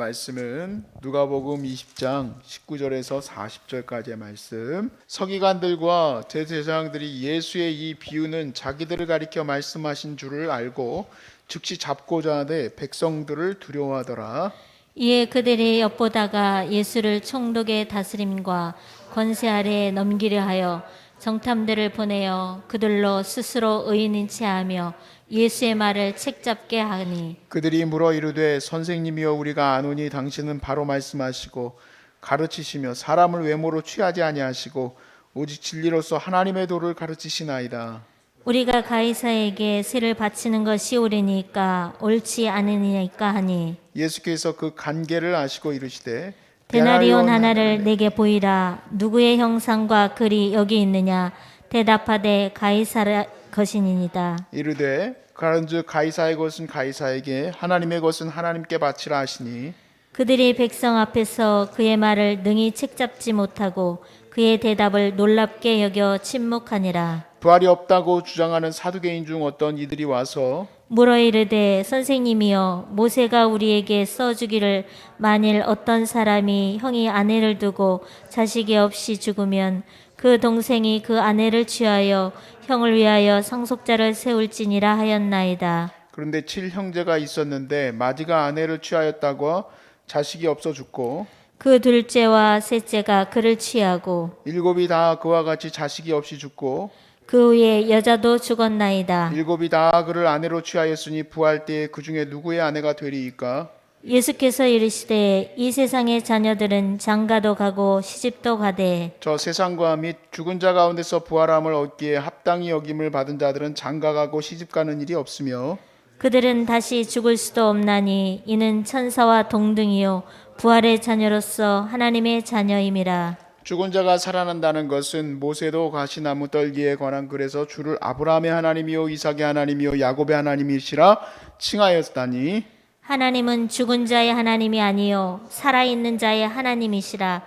말씀은 누가복음 20장 19절에서 40절까지의 말씀. 서기관들과 제사장들이 예수의 이 비유는 자기들을 가리켜 말씀하신 줄을 알고 즉시 잡고자 하되 백성들을 두려워하더라. 이에 그들이 엿보다가 예수를 총독의 다스림과 권세 아래에 넘기려 하여 정탐들을 보내어 그들로 스스로 의인인 체하며 예수의 말을 책잡게 하니 그들이 물어 이르되 선생님이여 우리가 아노니 당신은 바로 말씀하시고 가르치시며 사람을 외모로 취하지 아니하시고 오직 진리로서 하나님의 도를 가르치시나이다. 우리가 가이사에게 세를 바치는 것이 옳으니까 옳지 않으니까 하니 예수께서 그 간계를 아시고 이르시되 데나리온 하나를 내게 보이라. 누구의 형상과 글이 여기 있느냐? 대답하되 가이사라 것이니이다. 이르되 그런즉 가이사의 것은 가이사에게 하나님의 것은 하나님께 바치라 하시니 그들이 백성 앞에서 그의 말을 능히 책잡지 못하고 그의 대답을 놀랍게 여겨 침묵하니라. 부활이 없다고 주장하는 사두개인 중 어떤 이들이 와서 물어 이르되 선생님이여 모세가 우리에게 써주기를 만일 어떤 사람이 형이 아내를 두고 자식이 없이 죽으면 그 동생이 그 아내를 취하여 형을 위하여 상속자를 세울지니라 하였나이다. 그런데 칠 형제가 있었는데 마지가 아내를 취하였다고 자식이 없어 죽고 그 둘째와 셋째가 그를 취하고 일곱이 다 그와 같이 자식이 없이 죽고 그 후에 여자도 죽었나이다. 일곱이 다 그를 아내로 취하였으니 부활 때에 그 중에 누구의 아내가 되리이까? 예수께서 이르시되 이 세상의 자녀들은 장가도 가고 시집도 가되 저 세상과 및 죽은 자 가운데서 부활함을 얻기에 합당히 여김을 받은 자들은 장가가고 시집가는 일이 없으며 그들은 다시 죽을 수도 없나니 이는 천사와 동등이요. 부활의 자녀로서 하나님의 자녀임이라 죽은 자가 살아난다는 것은 모세도 가시나무 떨기에 관한 글에서 주를 아브라함의 하나님이요 이삭의 하나님이요 야곱의 하나님이시라 칭하였다니. 하나님은 죽은 자의 하나님이 아니요 살아있는 자의 하나님이시라.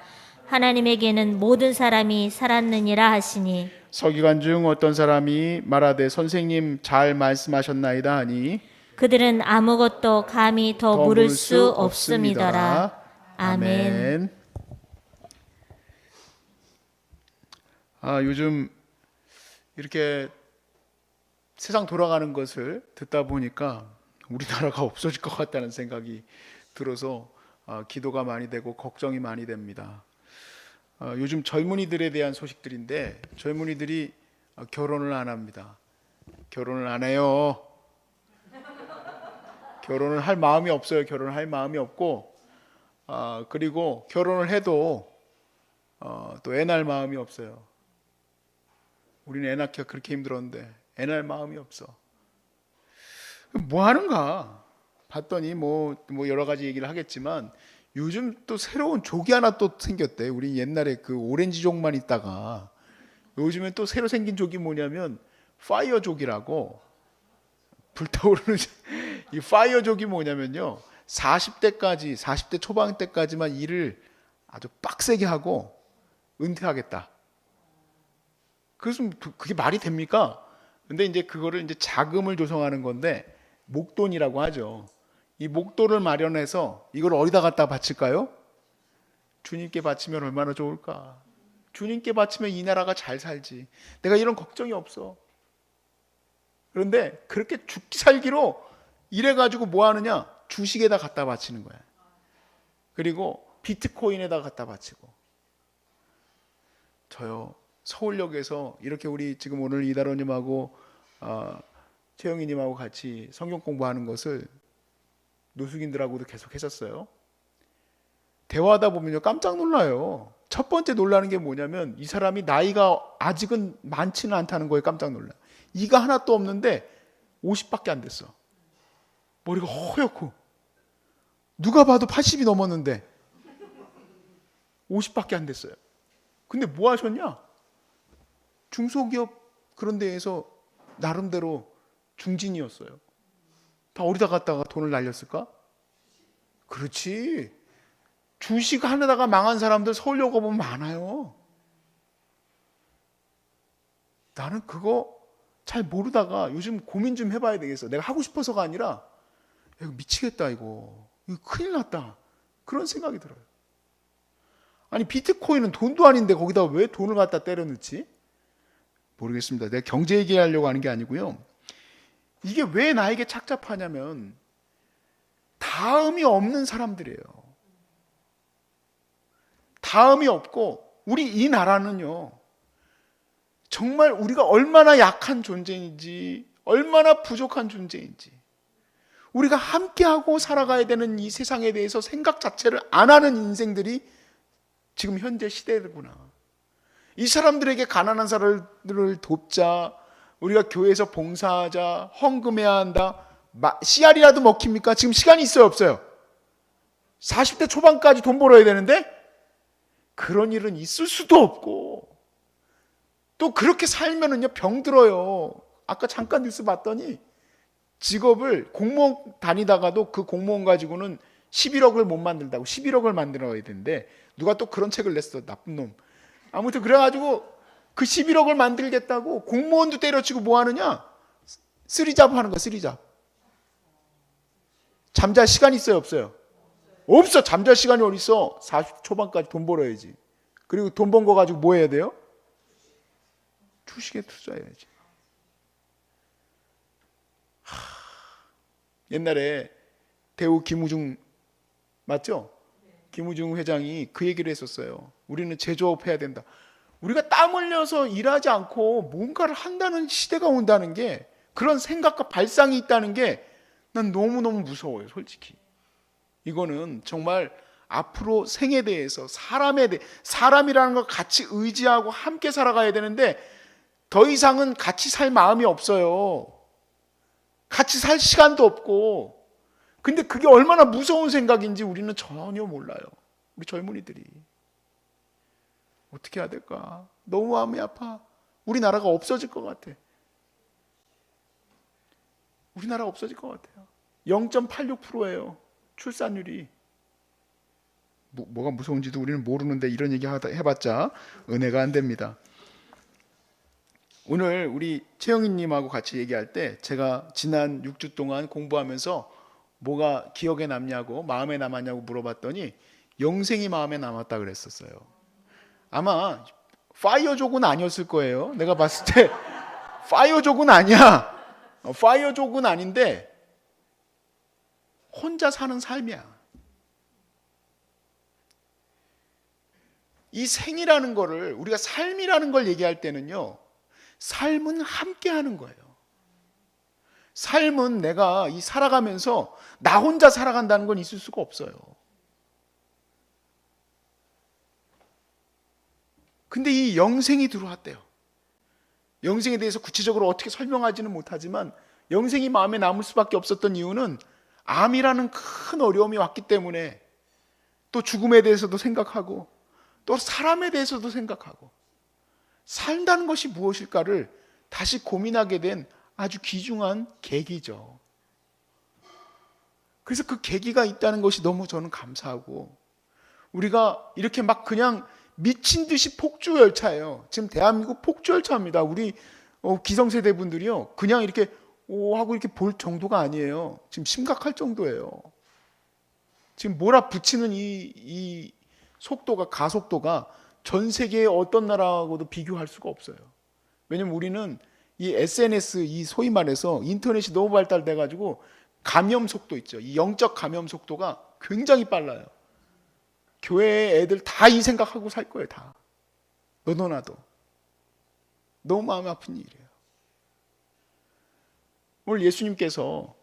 하나님에게는 모든 사람이 살았느니라 하시니. 서기관 중 어떤 사람이 말하되 선생님 잘 말씀하셨나이다 하니 그들은 아무것도 감히 더, 물을 수 없음이더라. 아멘. 아, 요즘 이렇게 세상 돌아가는 것을 듣다 보니까 우리나라가 없어질 것 같다는 생각이 들어서 아, 기도가 많이 되고 걱정이 많이 됩니다. 아, 요즘 젊은이들에 대한 소식들인데 젊은이들이 아, 결혼을 안 합니다. 결혼을 안 해요. 결혼을 할 마음이 없어요. 결혼을 할 마음이 없고 아, 그리고 결혼을 해도 어, 또 애 낳을 마음이 없어요. 우리는 애 낳기가 그렇게 힘들었는데 애 낳을 마음이 없어. 뭐 하는가? 봤더니 뭐, 뭐 여러 가지 얘기를 하겠지만 요즘 또 새로운 족이 하나 또 생겼대. 우리 옛날에 그 오렌지 족만 있다가 요즘엔 또 새로 생긴 족이 뭐냐면 파이어 족이라고 불타오르는 이 파이어 족이 뭐냐면요. 40대까지 40대 초반 때까지만 일을 아주 빡세게 하고 은퇴하겠다. 그래서 그게 말이 됩니까? 근데 이제 그거를 이제 자금을 조성하는 건데 목돈이라고 하죠. 이 목돈을 마련해서 이걸 어디다 갖다 바칠까요? 주님께 바치면 얼마나 좋을까? 주님께 바치면 이 나라가 잘 살지. 내가 이런 걱정이 없어. 그런데 그렇게 죽기 살기로 이래 가지고 뭐 하느냐? 주식에다 갖다 바치는 거야. 그리고 비트코인에다 갖다 바치고. 저요. 서울역에서 이렇게 우리 지금 오늘 이다로님하고 어, 최영희님하고 같이 성경 공부하는 것을 노숙인들하고도 계속 했었어요. 대화하다 보면요 깜짝 놀라요. 첫 번째 놀라는 게 뭐냐면 이 사람이 나이가 아직은 많지는 않다는 거에 깜짝 놀라. 이가 하나도 없는데 50밖에 안 됐어. 머리가 허옇고 누가 봐도 80이 넘었는데 50밖에 안 됐어요. 근데 뭐 하셨냐? 중소기업 그런 데에서 나름대로 중진이었어요. 다 어디다 갔다가 돈을 날렸을까? 그렇지. 주식 하려다가 망한 사람들 서울역 가보면 많아요. 나는 그거 잘 모르다가 요즘 고민 좀 해봐야 되겠어. 내가 하고 싶어서가 아니라 야, 이거 미치겠다 이거. 이거 큰일 났다. 그런 생각이 들어요. 아니 비트코인은 돈도 아닌데 거기다 왜 돈을 갖다 때려 넣지? 모르겠습니다. 내가 경제 얘기하려고 하는 게 아니고요. 이게 왜 나에게 착잡하냐면 다음이 없는 사람들이에요. 다음이 없고 우리 이 나라는요. 정말 우리가 얼마나 약한 존재인지 얼마나 부족한 존재인지 우리가 함께하고 살아가야 되는 이 세상에 대해서 생각 자체를 안 하는 인생들이 지금 현재 시대구나. 이 사람들에게 가난한 사람들을 돕자. 우리가 교회에서 봉사하자. 헌금해야 한다. 마- 씨알이라도 먹힙니까? 지금 시간이 있어요, 없어요? 40대 초반까지 돈 벌어야 되는데 그런 일은 있을 수도 없고 또 그렇게 살면은요 병들어요. 아까 잠깐 뉴스 봤더니 직업을 공무원 다니다가도 그 공무원 가지고는 11억을 못 만든다고 11억을 만들어야 되는데 누가 또 그런 책을 냈어 나쁜 놈 아무튼 그래가지고 그 11억을 만들겠다고 공무원도 때려치고 뭐 하느냐? 쓰리잡 하는 거 쓰리잡. 잠잘 시간 있어요 없어요? 없어. 잠잘 시간이 어딨어? 40 초반까지 돈 벌어야지. 그리고 돈 번 거 가지고 뭐 해야 돼요? 주식에 투자해야지. 옛날에 대우 김우중 맞죠? 김우중 회장이 그 얘기를 했었어요. 우리는 제조업 해야 된다. 우리가 땀 흘려서 일하지 않고 뭔가를 한다는 시대가 온다는 게 그런 생각과 발상이 있다는 게 난 너무너무 무서워요, 솔직히. 이거는 정말 앞으로 생에 대해서 사람에 대해 사람이라는 걸 같이 의지하고 함께 살아가야 되는데 더 이상은 같이 살 마음이 없어요. 같이 살 시간도 없고. 근데 그게 얼마나 무서운 생각인지 우리는 전혀 몰라요. 우리 젊은이들이. 어떻게 해야 될까? 너무 마음이 아파. 우리나라가 없어질 것 같아. 우리나라 없어질 것 같아요. 0.86%예요. 출산율이. 뭐, 뭐가 무서운지도 우리는 모르는데 이런 얘기 하다 해봤자 은혜가 안 됩니다. 오늘 우리 최영희님하고 같이 얘기할 때 제가 지난 6주 동안 공부하면서 뭐가 기억에 남냐고 마음에 남았냐고 물어봤더니 영생이 마음에 남았다 그랬었어요. 아마 파이어족은 아니었을 거예요. 내가 봤을 때 파이어족은 아니야. 어, 파이어족은 아닌데 혼자 사는 삶이야. 이 생이라는 거를 우리가 삶이라는 걸 얘기할 때는요. 삶은 함께 하는 거예요. 삶은 내가 이 살아가면서 나 혼자 살아간다는 건 있을 수가 없어요. 근데 이 영생이 들어왔대요. 영생에 대해서 구체적으로 어떻게 설명하지는 못하지만 영생이 마음에 남을 수밖에 없었던 이유는 암이라는 큰 어려움이 왔기 때문에 또 죽음에 대해서도 생각하고 또 사람에 대해서도 생각하고 산다는 것이 무엇일까를 다시 고민하게 된 아주 귀중한 계기죠. 그래서 그 계기가 있다는 것이 너무 저는 감사하고 우리가 이렇게 막 그냥 미친 듯이 폭주 열차예요. 지금 대한민국 폭주 열차입니다. 우리 어, 기성세대 분들이요. 그냥 이렇게 오 하고 이렇게 볼 정도가 아니에요. 지금 심각할 정도예요. 지금 몰아붙이는 이, 이 속도가 가속도가 전 세계의 어떤 나라하고도 비교할 수가 없어요. 왜냐면 우리는 이 SNS 이 소위 말해서 인터넷이 너무 발달돼 가지고 감염 속도 있죠. 이 영적 감염 속도가 굉장히 빨라요. 교회 애들 다 이 생각하고 살 거예요, 다. 너도 나도. 너무 마음 아픈 일이에요. 오늘 예수님께서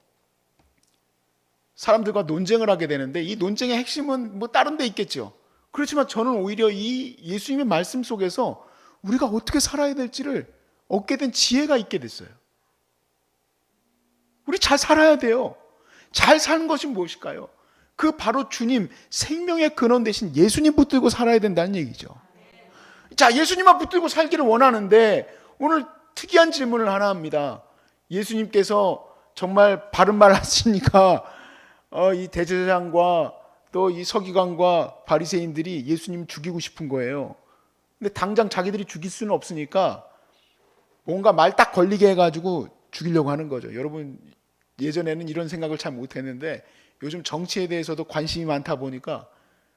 사람들과 논쟁을 하게 되는데 이 논쟁의 핵심은 뭐 다른 데 있겠죠. 그렇지만 저는 오히려 이 예수님의 말씀 속에서 우리가 어떻게 살아야 될지를 얻게 된 지혜가 있게 됐어요. 우리 잘 살아야 돼요. 잘 사는 것이 무엇일까요? 그 바로 주님 생명의 근원 대신 예수님 붙들고 살아야 된다는 얘기죠. 자, 예수님만 붙들고 살기를 원하는데 오늘 특이한 질문을 하나 합니다. 예수님께서 정말 바른 말 하시니까 어, 이 대제사장과 또 이 서기관과 바리새인들이 예수님 죽이고 싶은 거예요. 근데 당장 자기들이 죽일 수는 없으니까 뭔가 말 딱 걸리게 해가지고 죽이려고 하는 거죠. 여러분 예전에는 이런 생각을 잘 못했는데 요즘 정치에 대해서도 관심이 많다 보니까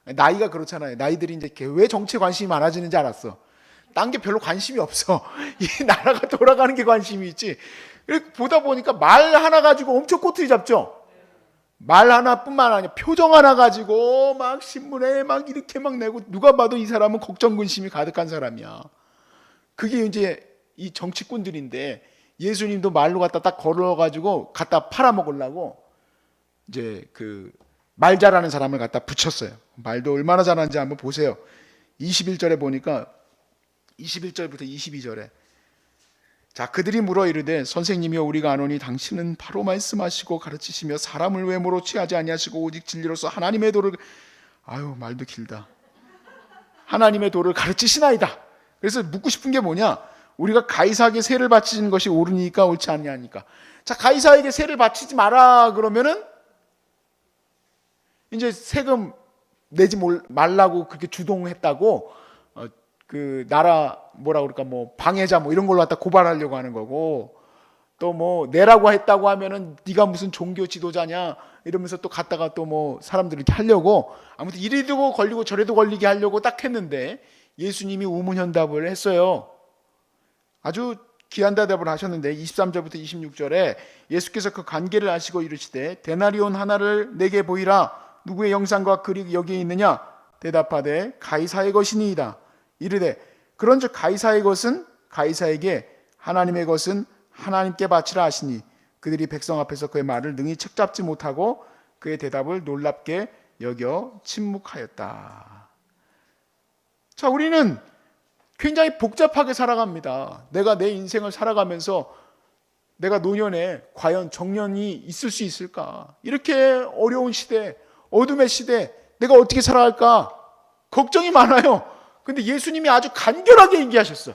나이가 그렇잖아요. 나이들이 이제 왜 정치에 관심이 많아지는지 알았어. 딴 게 별로 관심이 없어. 이 나라가 돌아가는 게 관심이 있지. 보다 보니까 말 하나 가지고 엄청 꼬투리 잡죠. 말 하나뿐만 아니라 표정 하나 가지고 막 신문에 막 이렇게 막 내고 누가 봐도 이 사람은 걱정 근심이 가득한 사람이야. 그게 이제 이 정치꾼들인데 예수님도 말로 갖다 딱 걸어 가지고 갖다 팔아 먹으려고 이제 그 말 잘하는 사람을 갖다 붙였어요. 말도 얼마나 잘하는지 한번 보세요. 21절에 보니까 21절부터 22절에 자 그들이 물어 이르되 선생님이여 우리가 아노니 당신은 바로 말씀하시고 가르치시며 사람을 외모로 취하지 아니하시고 오직 진리로서 하나님의 도를 아유 말도 길다 하나님의 도를 가르치시나이다 그래서 묻고 싶은 게 뭐냐 우리가 가이사에게 세를 바치는 것이 옳으니까 옳지 아니하니까 자 가이사에게 세를 바치지 마라 그러면은 이제 세금 내지 몰- 말라고 그렇게 주동했다고 어, 그 나라 뭐라 그럴까 뭐 방해자 뭐 이런 걸로 갖다 고발하려고 하는 거고 또 뭐 내라고 했다고 하면은 네가 무슨 종교 지도자냐 이러면서 또 갔다가 또 뭐 사람들 이렇게 하려고 아무튼 이리도 걸리고 저리도 걸리게 하려고 딱 했는데 예수님이 우문현답을 했어요. 아주 귀한 대답을 하셨는데 23절부터 26절에 예수께서 그 관계를 아시고 이르시되 데나리온 하나를 내게 보이라. 누구의 영상과 글이 여기에 있느냐? 대답하되 가이사의 것이니이다. 이르되 그런즉 가이사의 것은 가이사에게 하나님의 것은 하나님께 바치라 하시니 그들이 백성 앞에서 그의 말을 능히 책잡지 못하고 그의 대답을 놀랍게 여겨 침묵하였다. 자, 우리는 굉장히 복잡하게 살아갑니다. 내가 내 인생을 살아가면서 내가 노년에 과연 정년이 있을 수 있을까? 이렇게 어려운 시대, 어둠의 시대, 내가 어떻게 살아갈까? 걱정이 많아요. 근데 예수님이 아주 간결하게 얘기하셨어.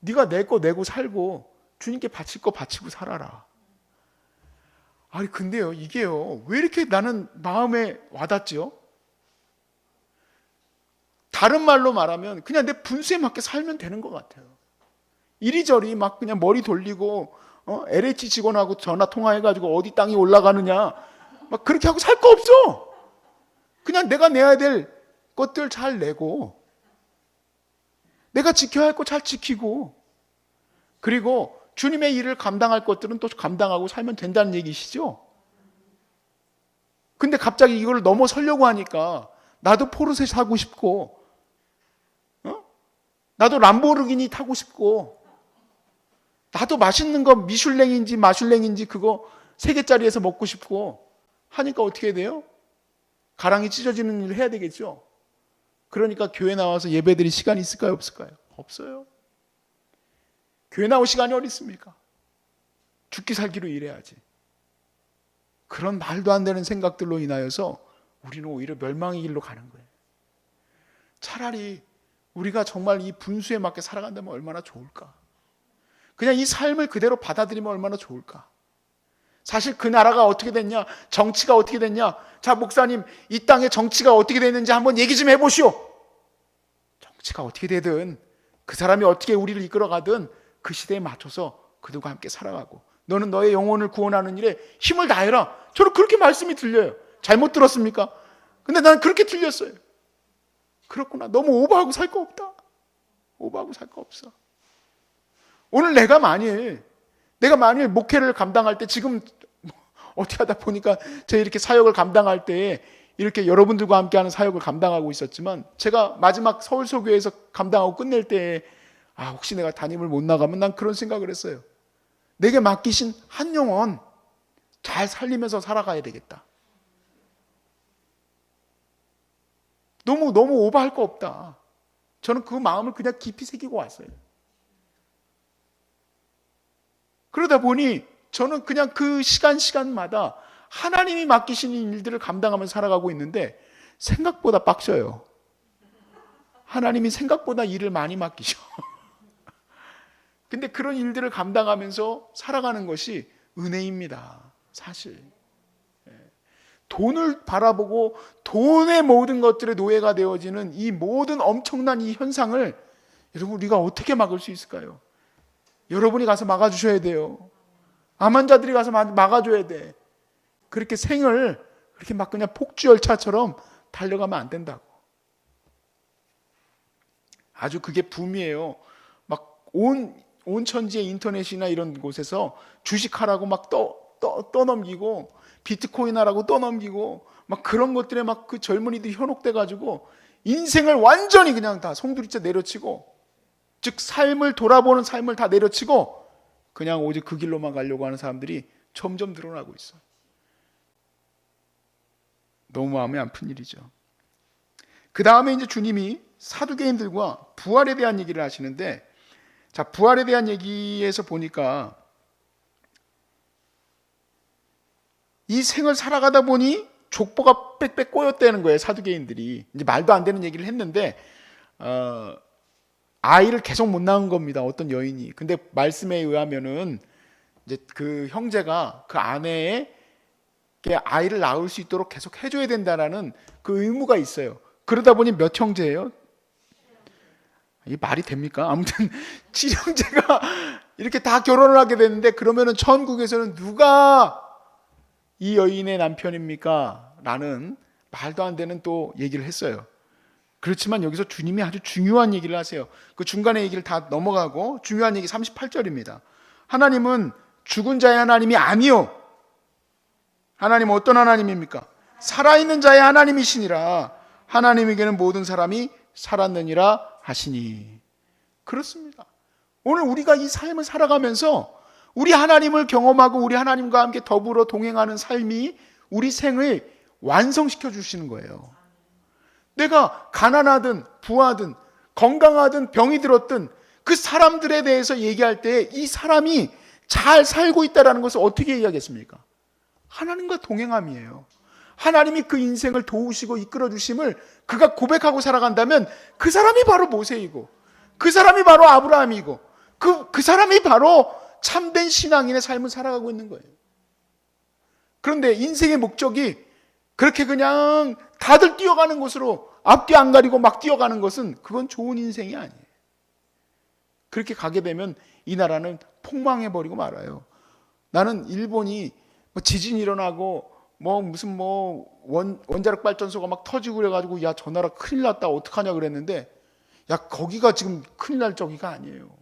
네가 내 거 내고 살고 주님께 바칠 거 바치고 살아라. 아니 근데요 이게요 왜 이렇게 나는 마음에 와닿지요? 다른 말로 말하면 그냥 내 분수에 맞게 살면 되는 것 같아요. 이리저리 막 그냥 머리 돌리고 어? LH 직원하고 전화 통화해가지고 어디 땅이 올라가느냐 막 그렇게 하고 살 거 없어. 그냥 내가 내야 될 것들 잘 내고 내가 지켜야 할 거 잘 지키고 그리고 주님의 일을 감당할 것들은 또 감당하고 살면 된다는 얘기시죠. 근데 갑자기 이걸 넘어서려고 하니까 나도 포르쉐 사고 싶고 어? 나도 람보르기니 타고 싶고 나도 맛있는 거 미슐랭인지 마슐랭인지 그거 세 개짜리에서 먹고 싶고 하니까 어떻게 돼요? 가랑이 찢어지는 일을 해야 되겠죠. 그러니까 교회 나와서 예배드릴 시간이 있을까요? 없을까요? 없어요. 교회 나올 시간이 어디 있습니까? 죽기 살기로 일해야지. 그런 말도 안 되는 생각들로 인하여서 우리는 오히려 멸망의 길로 가는 거예요. 차라리 우리가 정말 이 분수에 맞게 살아간다면 얼마나 좋을까? 그냥 이 삶을 그대로 받아들이면 얼마나 좋을까? 사실 그 나라가 어떻게 됐냐? 정치가 어떻게 됐냐? 자, 목사님, 이 땅의 정치가 어떻게 됐는지 한번 얘기 좀 해보시오. 정치가 어떻게 되든 그 사람이 어떻게 우리를 이끌어가든 그 시대에 맞춰서 그들과 함께 살아가고 너는 너의 영혼을 구원하는 일에 힘을 다해라. 저는 그렇게 말씀이 들려요. 잘못 들었습니까? 근데 나는 그렇게 들렸어요. 그렇구나. 너무 오버하고 살 거 없다. 오버하고 살 거 없어. 오늘 내가 만일 내가 만일 목회를 감당할 때 지금 어떻게 하다 보니까 제가 이렇게 사역을 감당할 때 이렇게 여러분들과 함께하는 사역을 감당하고 있었지만 제가 마지막 서울소교회에서 감당하고 끝낼 때 아, 혹시 내가 담임을 못 나가면 난 그런 생각을 했어요. 내게 맡기신 한 영혼 잘 살리면서 살아가야 되겠다. 너무 너무 오버할 거 없다. 저는 그 마음을 그냥 깊이 새기고 왔어요. 그러다 보니 저는 그냥 그 시간 시간마다 하나님이 맡기시는 일들을 감당하면서 살아가고 있는데 생각보다 빡셔요. 하나님이 생각보다 일을 많이 맡기셔. 근데 그런 일들을 감당하면서 살아가는 것이 은혜입니다. 사실. 예. 돈을 바라보고 돈의 모든 것들의 노예가 되어지는 이 모든 엄청난 이 현상을 여러분 우리가 어떻게 막을 수 있을까요? 여러분이 가서 막아주셔야 돼요. 암환자들이 가서 막- 막아줘야 돼. 그렇게 생을 그렇게 막 그냥 폭주 열차처럼 달려가면 안 된다고. 아주 그게 붐이에요. 막 온 온 천지의 인터넷이나 이런 곳에서 주식하라고 막 떠 떠 떠넘기고 비트코인 하라고 떠넘기고 막 그런 것들에 막 그 젊은이들 현혹돼 가지고 인생을 완전히 그냥 다 송두리째 내려치고 즉 삶을 돌아보는 삶을 다 내려치고 그냥 오직 그 길로만 가려고 하는 사람들이 점점 늘어나고 있어. 너무 마음이 아픈 일이죠. 그 다음에 이제 주님이 사두개인들과 부활에 대한 얘기를 하시는데, 자 부활에 대한 얘기에서 보니까 이 생을 살아가다 보니 족보가 빽빽 꼬였다는 거예요 사두개인들이 이제 말도 안 되는 얘기를 했는데 어, 아이를 계속 못 낳은 겁니다 어떤 여인이 근데 말씀에 의하면은 이제 그 형제가 그 아내의 게 아이를 낳을 수 있도록 계속 해줘야 된다라는 그 의무가 있어요. 그러다 보니 몇 형제예요? 이 말이 됩니까? 아무튼 칠형제가 이렇게 다 결혼을 하게 됐는데 그러면은 천국에서는 누가 이 여인의 남편입니까? 라는 말도 안 되는 또 얘기를 했어요. 그렇지만 여기서 주님이 아주 중요한 얘기를 하세요. 그 중간에 얘기를 다 넘어가고 중요한 얘기 38절입니다. 하나님은 죽은 자의 하나님이 아니요. 하나님은 어떤 하나님입니까? 살아있는 자의 하나님이시니라. 하나님에게는 모든 사람이 살았느니라 하시니. 그렇습니다. 오늘 우리가 이 삶을 살아가면서 우리 하나님을 경험하고 우리 하나님과 함께 더불어 동행하는 삶이 우리 생을 완성시켜 주시는 거예요. 내가 가난하든 부하든 건강하든 병이 들었든 그 사람들에 대해서 얘기할 때 이 사람이 잘 살고 있다라는 것을 어떻게 이야기하겠습니까? 하나님과 동행함이에요. 하나님이 그 인생을 도우시고 이끌어 주심을 그가 고백하고 살아간다면 그 사람이 바로 모세이고 그 사람이 바로 아브라함이고 그, 그 사람이 바로 참된 신앙인의 삶을 살아가고 있는 거예요. 그런데 인생의 목적이 그렇게 그냥 다들 뛰어가는 곳으로 앞뒤 안 가리고 막 뛰어가는 것은 그건 좋은 인생이 아니에요. 그렇게 가게 되면 이 나라는 폭망해버리고 말아요. 나는 일본이 뭐 지진이 일어나고 뭐 무슨 뭐 원, 원자력 발전소가 막 터지고 그래가지고 야 저 나라 큰일 났다 어떡하냐 그랬는데 야 거기가 지금 큰일 날 적이가 아니에요.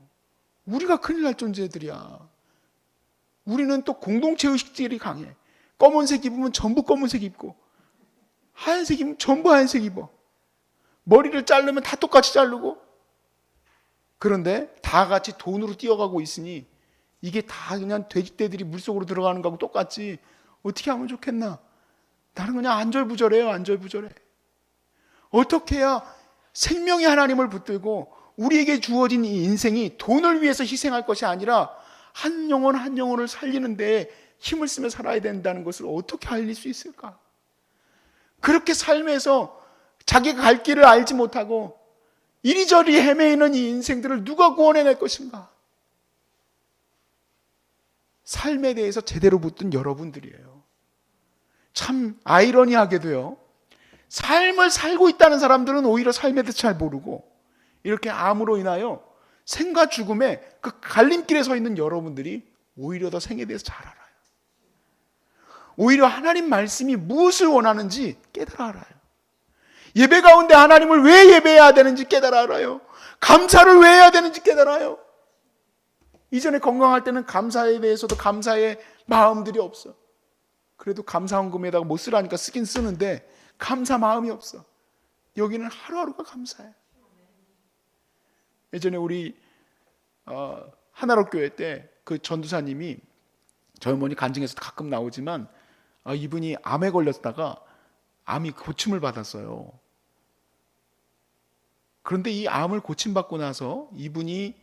우리가 큰일 날 존재들이야. 우리는 또 공동체 의식들이 강해. 검은색 입으면 전부 검은색 입고 하얀색 입으면 전부 하얀색 입어. 머리를 자르면 다 똑같이 자르고 그런데 다 같이 돈으로 뛰어가고 있으니 이게 다 그냥 돼지떼들이 물속으로 들어가는 거하고 똑같지 어떻게 하면 좋겠나? 나는 그냥 안절부절해요 안절부절해. 어떻게 해야 생명의 하나님을 붙들고 우리에게 주어진 이 인생이 돈을 위해서 희생할 것이 아니라 한 영혼 한 영혼을 살리는데 힘을 쓰며 살아야 된다는 것을 어떻게 알릴 수 있을까? 그렇게 삶에서 자기가 갈 길을 알지 못하고 이리저리 헤매이는 이 인생들을 누가 구원해낼 것인가? 삶에 대해서 제대로 붙든 여러분들이에요. 참 아이러니하게도요. 삶을 살고 있다는 사람들은 오히려 삶에 대해서 잘 모르고 이렇게 암으로 인하여 생과 죽음의 그 갈림길에 서 있는 여러분들이 오히려 더 생에 대해서 잘 알아요. 오히려 하나님 말씀이 무엇을 원하는지 깨달아 알아요. 예배 가운데 하나님을 왜 예배해야 되는지 깨달아 알아요. 감사를 왜 해야 되는지 깨달아요. 이전에 건강할 때는 감사에 대해서도 감사의 마음들이 없어. 그래도 감사헌금에다가 못 쓰라니까 쓰긴 쓰는데 감사 마음이 없어. 여기는 하루하루가 감사해. 예전에 우리 어, 하나로 교회 때 그 전도사님이 저희 어머니 간증에서도 가끔 나오지만 아, 이분이 암에 걸렸다가 암이 고침을 받았어요. 그런데 이 암을 고침받고 나서 이분이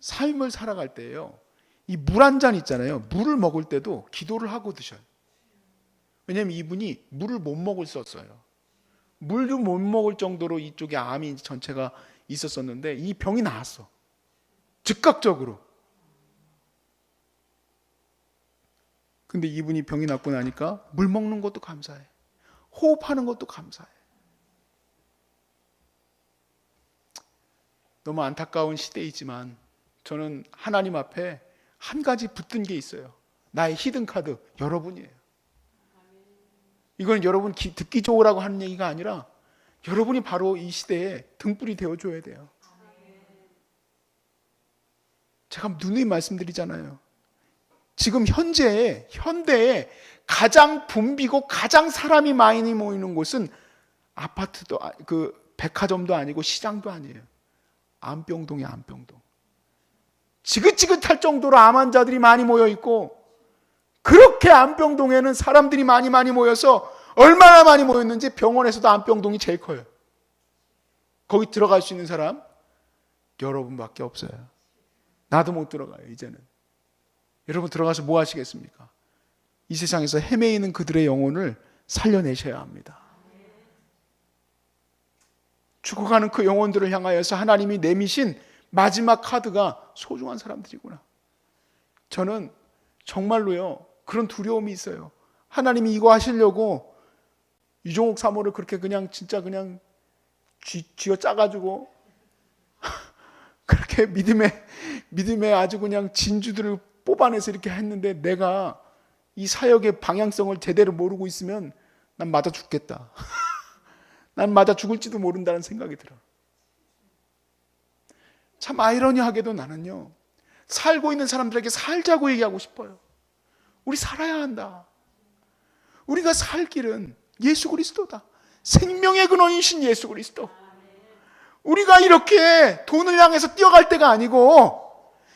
삶을 살아갈 때예요. 이 물 한 잔 있잖아요. 물을 먹을 때도 기도를 하고 드셔요. 왜냐하면 이분이 물을 못 먹을 썼어요. 물도 못 먹을 정도로 이쪽에 암이 전체가 있었었는데 이 병이 나았어. 즉각적으로. 근데 이분이 병이 낫고 나니까 물 먹는 것도 감사해. 호흡하는 것도 감사해. 너무 안타까운 시대이지만 저는 하나님 앞에 한 가지 붙든 게 있어요. 나의 히든 카드 여러분이에요. 이건 여러분 기- 듣기 좋으라고 하는 얘기가 아니라 여러분이 바로 이 시대에 등불이 되어줘야 돼요. 제가 누누이 말씀드리잖아요. 지금 현재에 현대에 가장 붐비고 가장 사람이 많이 모이는 곳은 아파트도 아- 그 백화점도 아니고 시장도 아니에요. 안병동이 안병동. 지긋지긋할 정도로 암 환자들이 많이 모여 있고 그렇게 안병동에는 사람들이 많이 많이 모여서 얼마나 많이 모였는지 병원에서도 안병동이 제일 커요. 거기 들어갈 수 있는 사람 여러분밖에 없어요. 나도 못 들어가요, 이제는. 여러분 들어가서 뭐 하시겠습니까? 이 세상에서 헤매이는 그들의 영혼을 살려내셔야 합니다. 죽어가는 그 영혼들을 향하여서 하나님이 내미신 마지막 카드가 소중한 사람들이구나. 저는 정말로요, 그런 두려움이 있어요. 하나님이 이거 하시려고 유종옥 사모를 그렇게 그냥 진짜 그냥 쥐, 쥐어 짜가지고 그렇게 믿음의 믿음의 아주 그냥 진주들을 뽑아내서 이렇게 했는데 내가 이 사역의 방향성을 제대로 모르고 있으면 난 맞아 죽겠다. 난 맞아 죽을지도 모른다는 생각이 들어. 참 아이러니하게도 나는요. 살고 있는 사람들에게 살자고 얘기하고 싶어요. 우리 살아야 한다. 우리가 살 길은 예수 그리스도다. 생명의 근원이신 예수 그리스도. 우리가 이렇게 돈을 향해서 뛰어갈 때가 아니고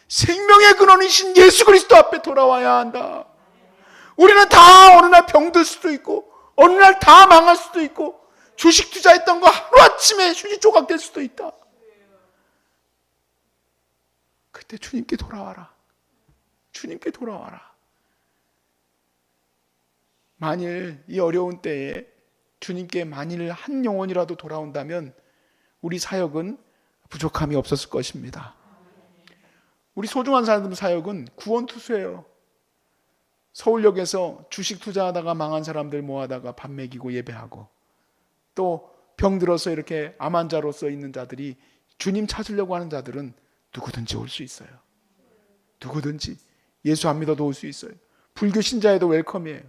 생명의 근원이신 예수 그리스도 앞에 돌아와야 한다. 우리는 다 어느 날 병들 수도 있고 어느 날 다 망할 수도 있고 주식 투자했던 거 하루아침에 휴지 조각 될 수도 있다. 그때 주님께 돌아와라. 주님께 돌아와라. 만일 이 어려운 때에 주님께 만일 한 영혼이라도 돌아온다면 우리 사역은 부족함이 없었을 것입니다. 우리 소중한 사람들 사역은 구원 투수예요. 서울역에서 주식 투자하다가 망한 사람들 모아다가 밥 먹이고 예배하고 또 병들어서 이렇게 암 환자로서 있는 자들이 주님 찾으려고 하는 자들은 누구든지 올 수 있어요. 누구든지 예수 안 믿어도 올 수 있어요. 불교 신자에도 웰컴이에요.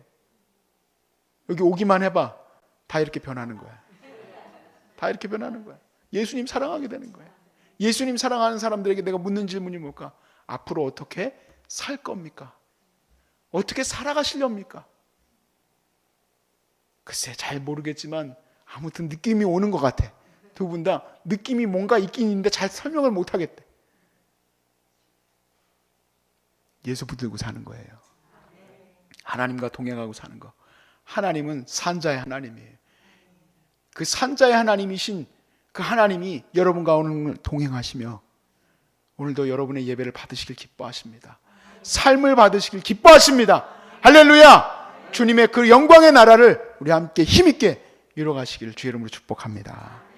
여기 오기만 해봐. 다 이렇게 변하는 거야. 다 이렇게 변하는 거야. 예수님 사랑하게 되는 거야. 예수님 사랑하는 사람들에게 내가 묻는 질문이 뭘까? 앞으로 어떻게 살 겁니까? 어떻게 살아가시렵니까? 글쎄 잘 모르겠지만 아무튼 느낌이 오는 것 같아. 두 분 다 느낌이 뭔가 있긴 있는데 잘 설명을 못 하겠대. 예수 붙들고 사는 거예요. 하나님과 동행하고 사는 거. 하나님은 산자의 하나님이에요. 그 산자의 하나님이신 그 하나님이 여러분과 오늘 동행하시며 오늘도 여러분의 예배를 받으시길 기뻐하십니다. 삶을 받으시길 기뻐하십니다. 할렐루야! 주님의 그 영광의 나라를 우리 함께 힘있게 이루어가시기를 주의 이름으로 축복합니다.